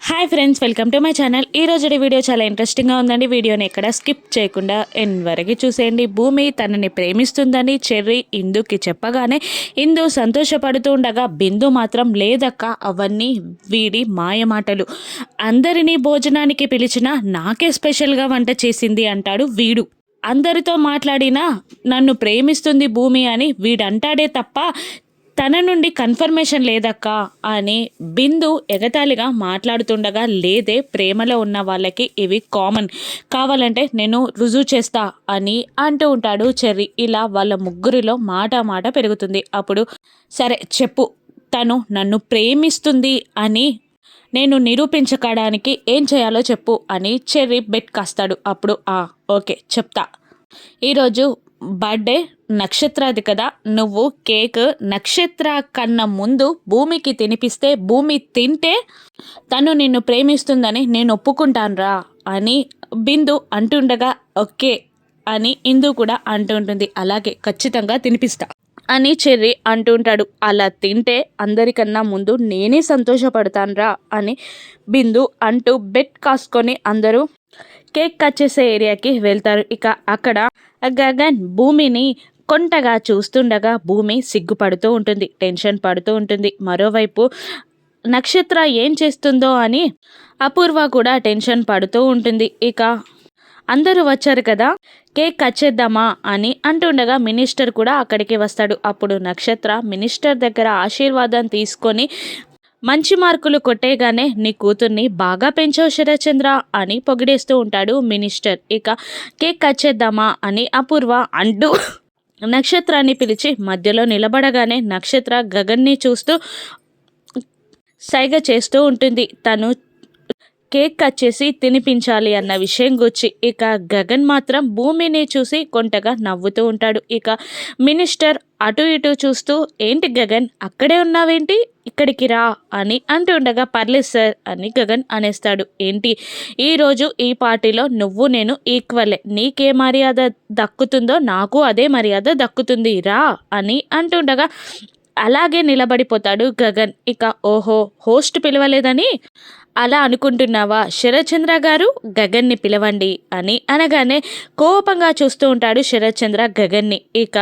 Hi friends welcome to my channel ఈ రోజు video చాలా ఇంట్రెస్టింగ్గా ఉందండి. వీడియోని ఎక్కడ స్కిప్ చేయకుండా ఎన్ వరకు చూసేయండి. భూమి తనని ప్రేమిస్తుందని చెర్రీ ఇందుకి చెప్పగానే ఇందు సంతోషపడుతూ ఉండగా బిందు మాత్రం లేదక్క అవన్నీ వీడి మాయమాటలు అందరినీ భోజనానికి పిలిచిన నాకే స్పెషల్గా వంట చేసింది అంటాడు వీడు. అందరితో మాట్లాడినా నన్ను ప్రేమిస్తుంది భూమి అని వీడంటాడే తప్ప తన నుండి కన్ఫర్మేషన్ లేదక్క అని బిందు ఎగతాళిగా మాట్లాడుతుండగా లేదే ప్రేమలో ఉన్న వాళ్ళకి ఇవి కామన్. కావాలంటే నేను రుజువు చేస్తా అని అంటూ ఉంటాడు చెర్రీ. ఇలా వాళ్ళ ముగ్గురిలో మాట మాట పెరుగుతుంది. అప్పుడు సరే చెప్పు తను నన్ను ప్రేమిస్తుంది అని నేను నిరూపించకడానికి ఏం చేయాలో చెప్పు అని చెర్రీ బెట్ కాస్తాడు. అప్పుడు ఆ ఓకే చెప్తా. ఈరోజు బర్త్డే నక్షత్రాది కదా. నువ్వు కేక్ నక్షత్ర కన్నా ముందు భూమికి తినిపిస్తే భూమి తింటే తను నిన్ను ప్రేమిస్తుందని నేను ఒప్పుకుంటానురా అని బిందు అంటుండగా ఓకే అని ఇందు కూడా అంటుంటుంది అలాగే ఖచ్చితంగా తినిపిస్తా అని చెర్రి అంటుంటాడు అలా తింటే అందరికన్నా ముందు నేనే సంతోషపడతానురా అని బిందు అంటూ బెట్ కాసుకొని అందరూ కేక్ కట్ చేసే ఏరియాకి వెళ్తారు. ఇక అక్కడ గగన్ భూమిని కొంటగా చూస్తుండగా భూమి సిగ్గుపడుతూ ఉంటుంది టెన్షన్ పడుతూ ఉంటుంది. మరోవైపు నక్షత్ర ఏం చేస్తుందో అని అపూర్వ కూడా టెన్షన్ పడుతూ ఉంటుంది. ఇక అందరూ వచ్చారు కదా కేక్ కట్ చేద్దామా అని అంటుండగా మినిస్టర్ కూడా అక్కడికి వస్తాడు. అప్పుడు నక్షత్ర మినిస్టర్ దగ్గర ఆశీర్వాదం తీసుకొని మంచి మార్కులు కొట్టేగానే నీ కూతుర్ని బాగా పెంచావు శరచంద్ర అని పొగిడేస్తూ ఉంటాడు మినిస్టర్. ఇక కేక్ కట్ చేద్దామా అని అపూర్వ అంటూ నక్షత్రాన్ని పిలిచి మధ్యలో నిలబడగానే నక్షత్ర గగన్ని చూస్తూ సైగ చేస్తూ ఉంటుంది. తను కేక్ కట్ చేసి తినిపించాలి అన్న విషయం గుచ్చి ఇక గగన్ మాత్రం భూమిని చూసి కొంటగా నవ్వుతూ ఉంటాడు. ఇక మినిస్టర్ అటు ఇటు చూస్తూ ఏంటి గగన్? అక్కడే ఉన్నావేంటి? ఇక్కడికి రా అని అంటుండగా పర్లేదు సార్ అని గగన్ అనేస్తాడు. ఏంటి? ఈరోజు ఈ పార్టీలో నువ్వు నేను ఈక్వలే. నీకే మర్యాద దక్కుతుందో నాకు అదే మర్యాద దక్కుతుంది. రా అని అంటుండగా అలాగే నిలబడిపోతాడు గగన్. ఇక ఓహో హోస్ట్ పిలవలేదని? అలా అనుకుంటున్నావా? శరత్చంద్ర గారు గగన్ని పిలవండి అని అనగానే కోపంగా చూస్తూ ఉంటాడు శరత్చంద్ర గగన్ని. ఇక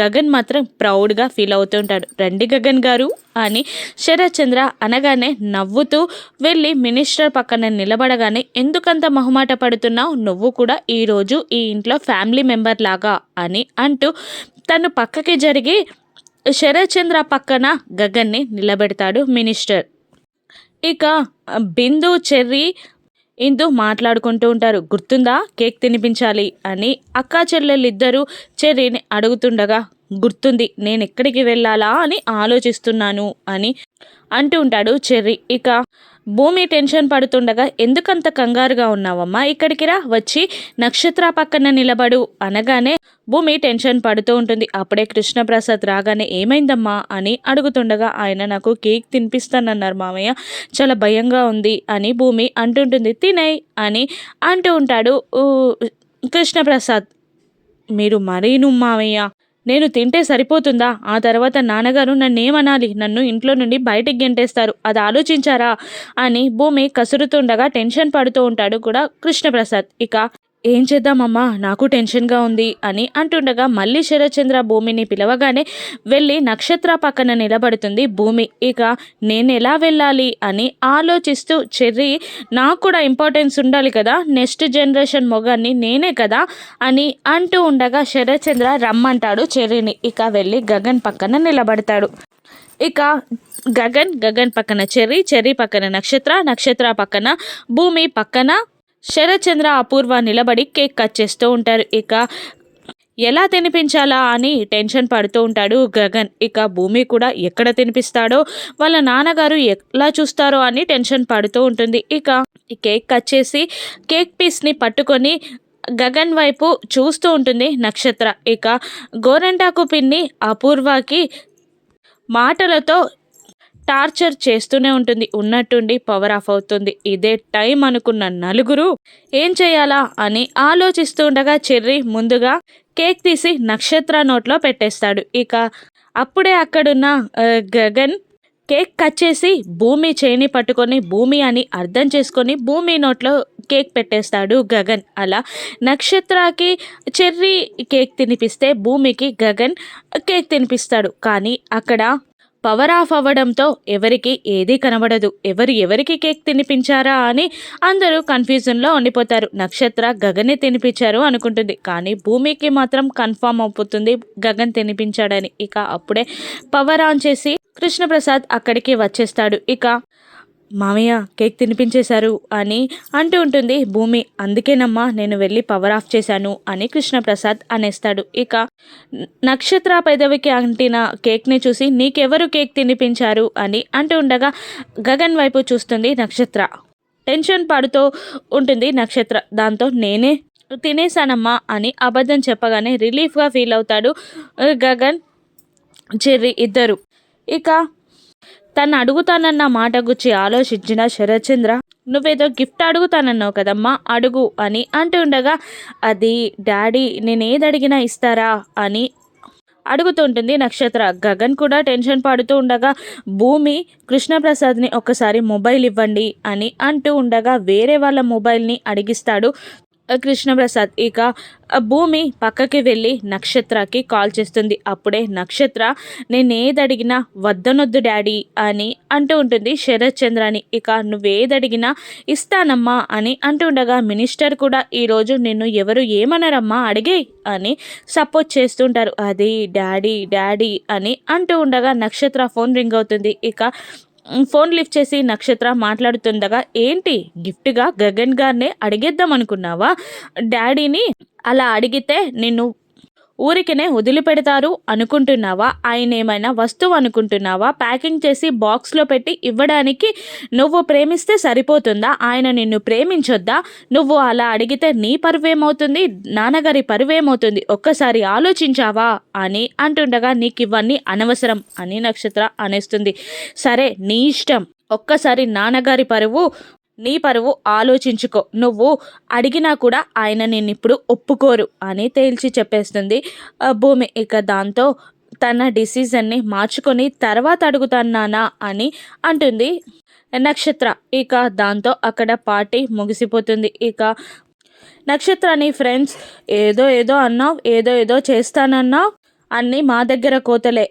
గగన్ మాత్రం ప్రౌడ్గా ఫీల్ అవుతూ ఉంటాడు. రండి గగన్ గారు అని శరత్చంద్ర అనగానే నవ్వుతూ వెళ్ళి మినిస్టర్ పక్కన నిలబడగానే ఎందుకంత మొహమాట పడుతున్నావు? నువ్వు కూడా ఈరోజు ఈ ఇంట్లో ఫ్యామిలీ మెంబర్ లాగా అని అంటూ తను పక్కకి జరిగి శరత్చంద్ర పక్కన గగన్ని నిలబెడతాడు మినిస్టర్. ఇక బిందు చెర్రీ ఇందు మాట్లాడుకుంటూ ఉంటారు. గుర్తుందా? కేక్ తినిపించాలి అని అక్కా చెల్లెళ్ళిద్దరూ చెర్రీని అడుగుతుండగా గుర్తుంది నేను ఎక్కడికి వెళ్ళాలా అని ఆలోచిస్తున్నాను అని అంటూ ఉంటాడు చెర్రీ. ఇక భూమి టెన్షన్ పడుతుండగా ఎందుకంత కంగారుగా ఉన్నావమ్మా? ఇక్కడికి రా వచ్చి నక్షత్ర పక్కన నిలబడు అనగానే భూమి టెన్షన్ పడుతూ ఉంటుంది. అప్పుడే కృష్ణప్రసాద్ రాగానే ఏమైందమ్మా? అని అడుగుతుండగా ఆయన నాకు కేక్ తినిపిస్తానన్నారు మామయ్య. చాలా భయంగా ఉంది అని భూమి అంటుంటుంది. తినై అని అంటూ ఉంటాడు కృష్ణప్రసాద్. మీరు మరీను మామయ్య. నేను తింటే సరిపోతుందా? ఆ తర్వాత నాన్నగారు నన్నేమనాలి? నన్ను ఇంట్లో నుండి బయటికి గెంటేస్తారు. అది ఆలోచించారా? అని భూమి కసురుతుండగా టెన్షన్ పడుతూ ఉంటాడు కూడా కృష్ణప్రసాద్. ఇక ఏం చేద్దామమ్మా? నాకు టెన్షన్గా ఉంది అని అంటుండగా మళ్ళీ శరచంద్ర భూమిని పిలవగానే వెళ్ళి నక్షత్ర పక్కన నిలబడుతుంది భూమి. ఇక నేను ఎలా వెళ్ళాలి అని ఆలోచిస్తూ చెర్రీ నాకు కూడా ఇంపార్టెన్స్ ఉండాలి కదా నెక్స్ట్ జనరేషన్ మొగాన్ని నేనే కదా అని అంటూ ఉండగా శరచంద్ర రమ్మంటాడు చెర్రీని. ఇక వెళ్ళి గగన్ పక్కన నిలబడతాడు. ఇక గగన్ గగన్ పక్కన చెర్రీ చెర్రీ పక్కన నక్షత్ర నక్షత్ర పక్కన భూమి పక్కన శరత్చంద్ర అపూర్వ నిలబడి కేక్ కట్ చేస్తూ ఉంటారు. ఇక ఎలా తినిపించాలా అని టెన్షన్ పడుతూ ఉంటాడు గగన్. ఇక భూమి కూడా ఎక్కడ తినిపిస్తాడో వాళ్ళ నాన్నగారు ఎలా చూస్తారో అని టెన్షన్ పడుతూ ఉంటుంది. ఇక ఈ కేక్ కట్ చేసి కేక్ పీస్ని పట్టుకొని గగన్ వైపు చూస్తూ ఉంటుంది నక్షత్ర. ఇక గోరంటాకు పిన్ని అపూర్వకి మాటలతో టార్చర్ చేస్తూనే ఉంటుంది. ఉన్నట్టుండి పవర్ ఆఫ్ అవుతుంది. ఇదే టైం అనుకున్న నలుగురు ఏం చేయాలా అని ఆలోచిస్తూ ఉండగా చెర్రీ ముందుగా కేక్ తీసి నక్షత్ర నోట్లో పెట్టేస్తాడు. ఇక అప్పుడే అక్కడున్న గగన్ కేక్ కట్ చేసి భూమి చేని పట్టుకొని భూమి అని అర్థం చేసుకొని భూమి నోట్లో కేక్ పెట్టేస్తాడు గగన్. అలా నక్షత్రకి చెర్రీ కేక్ తినిపిస్తే భూమికి గగన్ కేక్ తినిపిస్తాడు. కానీ అక్కడ పవర్ ఆఫ్ అవ్వడంతో ఎవరికి ఏదీ కనబడదు. ఎవరు ఎవరికి కేక్ తినిపించారా అని అందరూ కన్ఫ్యూజన్లో ఉండిపోతారు. నక్షత్ర గగనే తినిపించారు అనుకుంటుంది. కానీ భూమికి మాత్రం కన్ఫామ్ అవుతుంది గగన్ తినిపించాడని. ఇక అప్పుడే పవర్ ఆన్ చేసి కృష్ణప్రసాద్ అక్కడికి వచ్చేస్తాడు. ఇక మామయ్య కేక్ తినిపించేశారు అని అంటూ ఉంటుంది. భూమి అందుకేనమ్మా నేను వెళ్ళి పవర్ ఆఫ్ చేశాను అని కృష్ణప్రసాద్ అనేస్తాడు. ఇక నక్షత్ర పెదవికి అంటిన కేక్ని చూసి నీకెవరు కేక్ తినిపించారు? అని అంటూ ఉండగా గగన్ వైపు చూస్తుంది నక్షత్ర. టెన్షన్ పడుతూ ఉంటుంది నక్షత్ర. దాంతో నేనే తినేసానమ్మా అని అబద్ధం చెప్పగానే రిలీఫ్గా ఫీల్ అవుతాడు గగన్ చెర్రీ ఇద్దరు. ఇక తను అడుగుతానన్న మాట గుచ్చి ఆలోచించిన శరత్చంద్ర నువ్వేదో గిఫ్ట్ అడుగుతానన్నావు కదమ్మా అడుగు అని అంటూ ఉండగా అది డాడీ నేనేది అడిగినా ఇస్తారా అని అడుగుతుంటుంది నక్షత్ర. గగన్ కూడా టెన్షన్ పడుతూ ఉండగా భూమి కృష్ణప్రసాద్ని ఒకసారి మొబైల్ ఇవ్వండి అని అంటూ ఉండగా వేరే వాళ్ళ మొబైల్ని అడిగిస్తాడు కృష్ణప్రసాద్. ఇక భూమి పక్కకి వెళ్ళి నక్షత్రకి కాల్ చేస్తుంది. అప్పుడే నక్షత్ర నేను ఏది అడిగినా వద్దనొద్దు డాడీ అని అంటూ ఉంటుంది శరత్ చంద్రని. ఇక నువ్వేది అడిగినా ఇస్తానమ్మా అని అంటుండగా మినిస్టర్ కూడా ఈరోజు నిన్ను ఎవరు ఏమనరమ్మా అడిగే అని సపోర్ట్ చేస్తుంటారు. అది డాడీ డాడీ అని అంటూ ఉండగా నక్షత్ర ఫోన్ రింగ్ అవుతుంది. ఇక ఫోన్ లిఫ్ట్ చేసి నక్షత్ర మాట్లాడుతుండగా ఏంటి? గిఫ్ట్గా గగన్ గారిని అడిగేద్దాం అనుకున్నావా డాడీని అలా అడిగితే నిన్ను ఊరికినే వదిలిపెడతారు అనుకుంటున్నావా? ఆయన ఏమైనా వస్తువు అనుకుంటున్నావా? ప్యాకింగ్ చేసి బాక్స్లో పెట్టి ఇవ్వడానికి నువ్వు ప్రేమిస్తే సరిపోతుందా? ఆయన నిన్ను ప్రేమించొద్దా? నువ్వు అలా అడిగితే నీ పరువేమవుతుంది? నాన్నగారి పరువేమవుతుంది? ఒక్కసారి ఆలోచించావా? అని అంటుండగా నీకు ఇవన్నీ అనవసరం అని నక్షత్ర అనేస్తుంది. సరే నీ ఇష్టం. ఒక్కసారి నాన్నగారి పరువు నీ పరువు ఆలోచించుకో. నువ్వు అడిగినా కూడా ఆయన నేను ఇప్పుడు ఒప్పుకోరు అని తేల్చి చెప్పేస్తుంది. భూమి ఇక దాంతో తన డిసిజన్ని మార్చుకొని తర్వాత అడుగుతాన్నానా అని అంటుంది. నక్షత్ర ఇక దాంతో అక్కడ పార్టీ ముగిసిపోతుంది. ఇక నక్షత్రాన్ని ఫ్రెండ్స్ ఏదో ఏదో అన్నావు ఏదో ఏదో చేస్తానన్నావు అన్నీ మా దగ్గర కోతలే.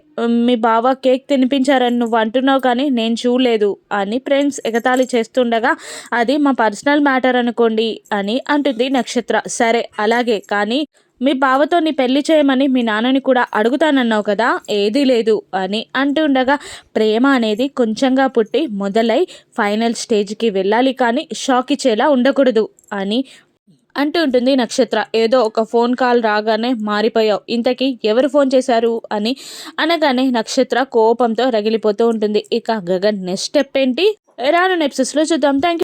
మీ బావ కేక్ తినిపించారని నువ్వు అంటున్నావు కానీ నేను చూడలేదు అని ఫ్రెండ్స్ ఎగతాళి చేస్తుండగా అది మా పర్సనల్ మ్యాటర్ అనుకోండి అని అంటుంది నక్షత్ర. సరే అలాగే కానీ మీ బావతో నీ పెళ్ళి చేయమని మీ నాన్నని కూడా అడుగుతానన్నావు కదా ఏదీ లేదు అని అంటుండగా ప్రేమ అనేది కొంచెంగా పుట్టి మొదలై ఫైనల్ స్టేజ్కి వెళ్ళాలి కానీ షాక్ ఇచ్చేలా ఉండకూడదు అని అంటూ ఉంటుంది నక్షత్ర. ఏదో ఒక ఫోన్ కాల్ రాగానే మారిపోయావు. ఇంతకీ ఎవరు ఫోన్ చేశారు? అని అనగానే నక్షత్ర కోపంతో రగిలిపోతూ ఉంటుంది. ఇక గగన్ నెక్స్ట్ స్టెప్ ఏంటి? రాను నెప్సెస్లో చూద్దాం. థ్యాంక్